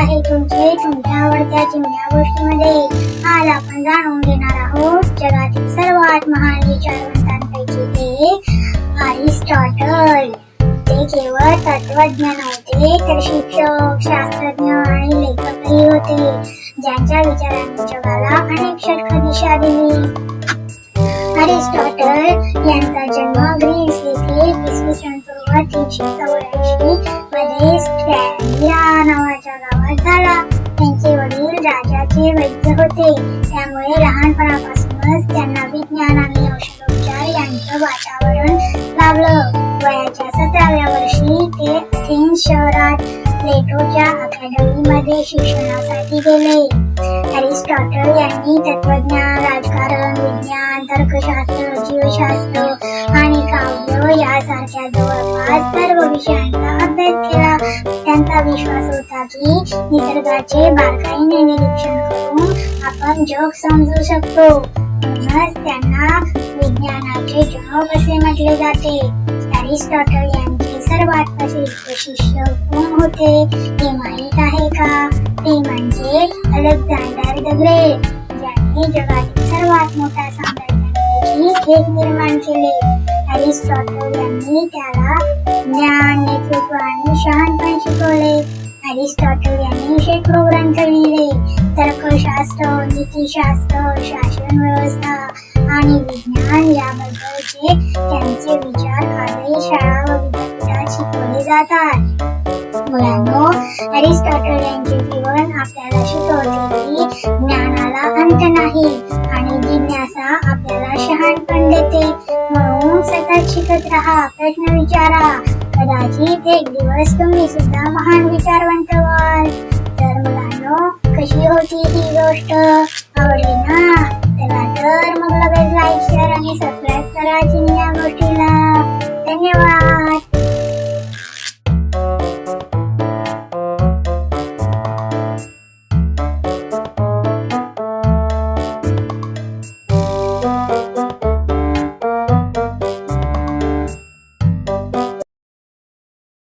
आहे तुमचे. तुमच्या आवडत्या चिमण्या गोष्टीमध्ये आज आपण जाणून घेणार आहोत जगातील सर्वात महान विचारवंतांपैकी एक आरिस्टॉटल ते केवळ तत्वज्ञ नव्हते तर शिक्षक शास्त्रज्ञ आणि लेखकही होते ज्यांच्या विचारांनी जगाला अनेक षटक दिशा दिली. अरिस्टॉटल यांचा जन्म ग्रीस येथे इसवी सन पूर्व तीनशे राजाचे वैद्य होते. त्यामुळे लहानपणापासूनच त्यांना विज्ञान आणि औषधोपचार यांचं वातावरण लाभलं. वयाच्या सतराव्या वर्षी ते अथेन्स शहरात प्लेटोच्या अकॅडमीमध्ये शिक्षणासाठी गेले. अरिस्टॉटल यांनी तत्वज्ञान राजकारण विज्ञान तर्कशास्त्र जीवशास्त्र आणि काव्य यासारख्या जवळपास सर्व विषयांचा अभ्यास केला. त्यांचा विश्वास होता की निसर्गाचे बारकाईने आपण जग समजू शकतो. म्हणूनच त्यांना विज्ञानाचे जग असे म्हटले जाते. अरिस्टॉटल यांचे सर्वात प्रसिद्ध शिष्य कोण होते? हे माहीत आहे का? ते म्हणजे अलेक्झांडर द ग्रेट ज्यांनी जगातील सर्वात मोठा साम्राज्यांपैकी एक निर्माण केले. अरिस्टॉटल यांनी त्याला ज्ञान नेतृत्व आणि शहाणपण शिकवले. अरिस्टॉटल यांनी शेकडो ग्रंथ लिहिले तर्कशास्त्र नीतीशास्त्र शासन व्यवस्था आणि विज्ञान याबद्दलचे त्यांचे विचार आजही शाळा व विद्यापीठात शिकवले जातात. मुलांनो अरिस्टॉटल यांचे जीवन आपल्याला शिकवते की ज्ञानाला अंत नाही आणि जिज्ञासा आपल्याला शहाणपण देते. म्हणून सतत शिकत राहा प्रश्न विचारा. कदाचित एक दिवस तुम्ही सुद्धा महान आणि सबस्क्राईब करा चिन्या गोष्टीला धन्यवाद.